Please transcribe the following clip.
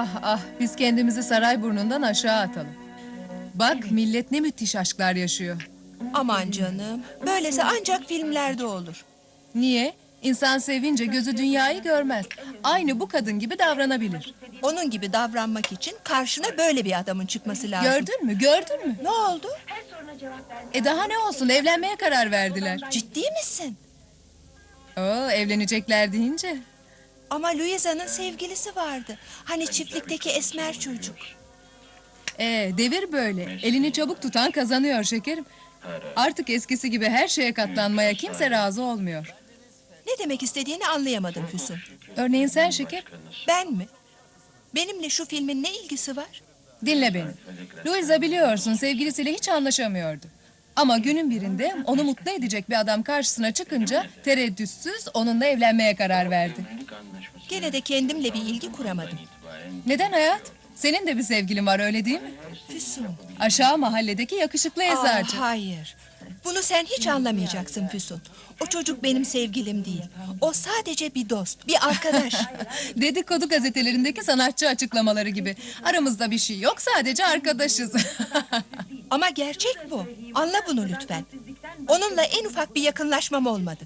Ah ah biz kendimizi saray burnundan aşağı atalım. Bak millet ne müthiş aşklar yaşıyor. Aman canım. Böylesi ancak filmlerde olur. Niye? İnsan sevince gözü dünyayı görmez. Aynı bu kadın gibi davranabilir. Onun gibi davranmak için karşına böyle bir adamın çıkması lazım. Gördün mü? Gördün mü? Ne oldu? E daha ne olsun evlenmeye karar verdiler. Ciddi misin? Oo evlenecekler deyince. Ama Louisa'nın sevgilisi vardı. Hani çiftlikteki esmer çocuk. E devir böyle. Elini çabuk tutan kazanıyor şekerim. Artık eskisi gibi her şeye katlanmaya kimse razı olmuyor. Ne demek istediğini anlayamadım Füsun. Örneğin sen şeker. Ben mi? Benimle şu filmin ne ilgisi var? Dinle beni. Louisa biliyorsun sevgilisiyle hiç anlaşamıyordu. Ama günün birinde onu mutlu edecek bir adam karşısına çıkınca tereddütsüz onunla evlenmeye karar verdi. Gene de kendimle bir ilgi kuramadım. Neden hayat? Senin de bir sevgilin var öyle değil mi? Füsun. Aşağı mahalledeki yakışıklı eczacı. Aa, hayır. Bunu sen hiç anlamayacaksın Füsun. O çocuk benim sevgilim değil. O sadece bir dost, bir arkadaş. Dedikodu gazetelerindeki sanatçı açıklamaları gibi. Aramızda bir şey yok sadece arkadaşız. Ama gerçek bu. Anla bunu lütfen. Onunla en ufak bir yakınlaşmam olmadı.